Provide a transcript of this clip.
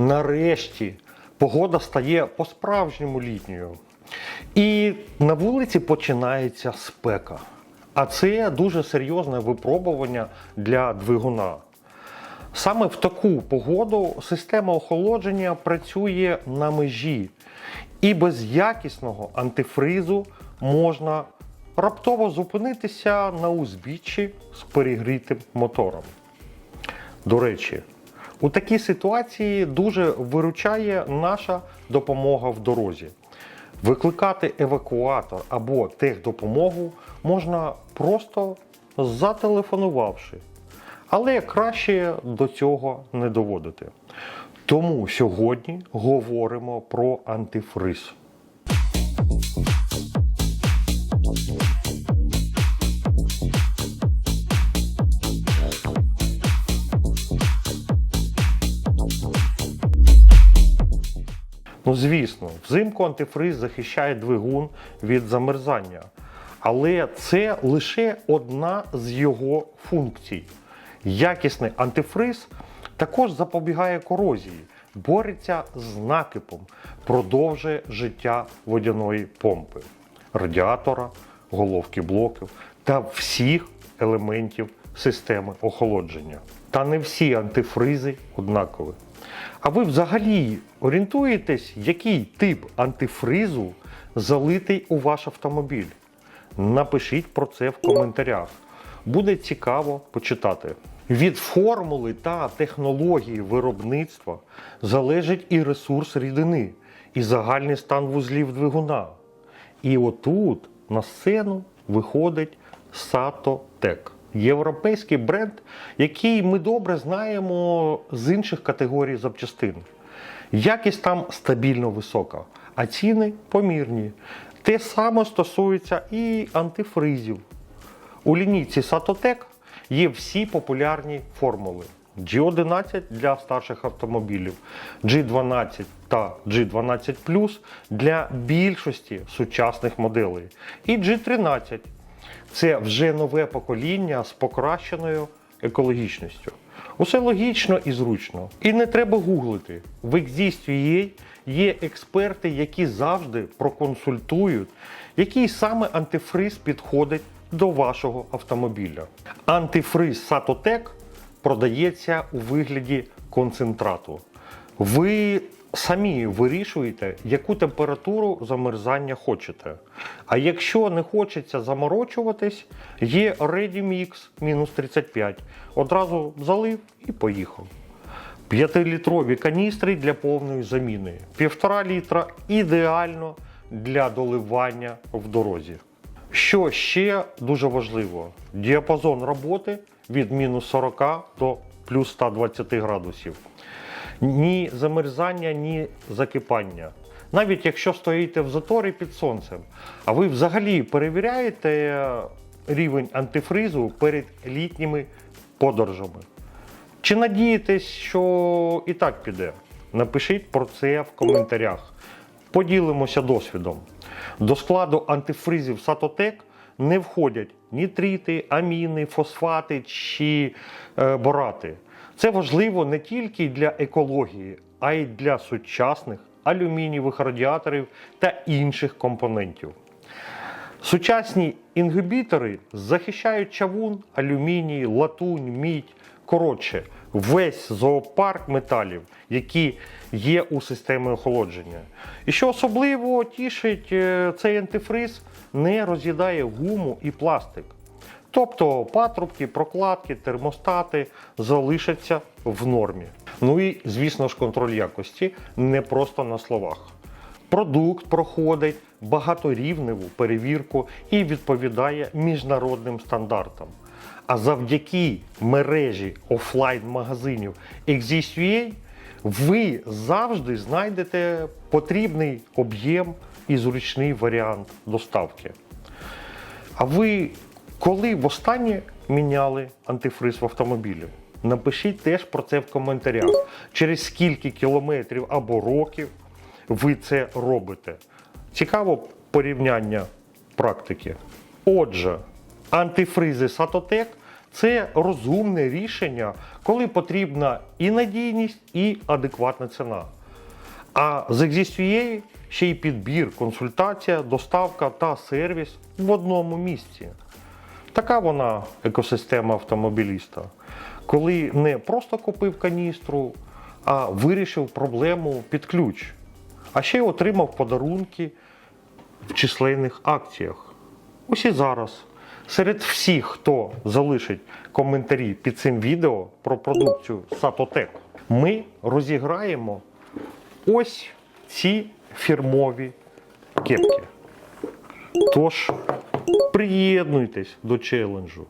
Нарешті погода стає по-справжньому літньою. І на вулиці починається спека. А це дуже серйозне випробування для двигуна. Саме в таку погоду система охолодження працює на межі, і без якісного антифризу можна раптово зупинитися на узбіччі з перегрітим мотором. До речі, у такій ситуації дуже виручає наша допомога в дорозі. Викликати евакуатор або техдопомогу можна просто зателефонувавши. Але краще до цього не доводити. Тому сьогодні говоримо про антифриз. Ну, звісно, взимку антифриз захищає двигун від замерзання. Але це лише одна з його функцій. Якісний антифриз також запобігає корозії, бореться з накипом, продовжує життя водяної помпи, радіатора, головки блоків та всіх елементів системи охолодження. Та не всі антифризи однакові. А ви взагалі орієнтуєтесь, який тип антифризу залитий у ваш автомобіль? Напишіть про це в коментарях. Буде цікаво почитати. Від формули та технології виробництва залежить і ресурс рідини, і загальний стан вузлів двигуна. І отут на сцену виходить Сатотек. Європейський бренд, який ми добре знаємо з інших категорій запчастин. Якість там стабільно висока, а ціни помірні. Те саме стосується і антифризів. У лінійці Satotec є всі популярні формули. G11 для старших автомобілів, G12 та G12 для більшості сучасних моделей. І G13 це вже нове покоління з покращеною екологічністю. Усе логічно і зручно. І не треба гуглити. В Exist.ua є експерти, які завжди проконсультують, який саме антифриз підходить до вашого автомобіля. Антифриз Satotec продається у вигляді концентрату. Ви самі вирішуєте, яку температуру замерзання хочете. А якщо не хочеться заморочуватись, є Ready мінус 35. Одразу залив і поїхав. 5-літрові каністри для повної заміни. Півтора літра ідеально для доливання в дорозі. Що ще дуже важливо: діапазон роботи від мінус 40 до плюс 120 градусів. Ні замерзання, ні закипання. Навіть якщо стоїте в заторі під сонцем, а ви взагалі перевіряєте рівень антифризу перед літніми подорожами. Чи надієтесь, що і так піде? Напишіть про це в коментарях. Поділимося досвідом. До складу антифризів Satotec не входять нітрити, аміни, фосфати чи е, борати. Це важливо не тільки для екології, а й для сучасних алюмінієвих радіаторів та інших компонентів. Сучасні інгибітори захищають чавун, алюміній, латунь, мідь. Коротше, весь зоопарк металів, які є у системі охолодження. І що особливо тішить, е, цей антифриз не роз'їдає гуму і пластик. Тобто патрубки, прокладки, термостати залишаться в нормі. Ну і, звісно ж, контроль якості не просто на словах. Продукт проходить багаторівневу перевірку і відповідає міжнародним стандартам. А завдяки мережі офлайн-магазинів Exist.ua ви завжди знайдете потрібний об'єм і зручний варіант доставки. А ви коли востаннє міняли антифриз в автомобілі? Напишіть теж про це в коментарях. Через скільки кілометрів або років ви це робите. Цікаво порівняння практики. Отже, антифризи Satotec це розумне рішення, коли потрібна і надійність, і адекватна ціна. А з Exist.ua ще й підбір, консультація, доставка та сервіс в одному місці. Така вона екосистема автомобіліста, коли не просто купив каністру, а вирішив проблему під ключ. А ще й отримав подарунки в численних акціях. Ось і зараз. Серед всіх, хто залишить коментарі під цим відео про продукцію Сатотек, ми розіграємо ось ці фірмові кепки. Тож приєднуйтесь до челенджу.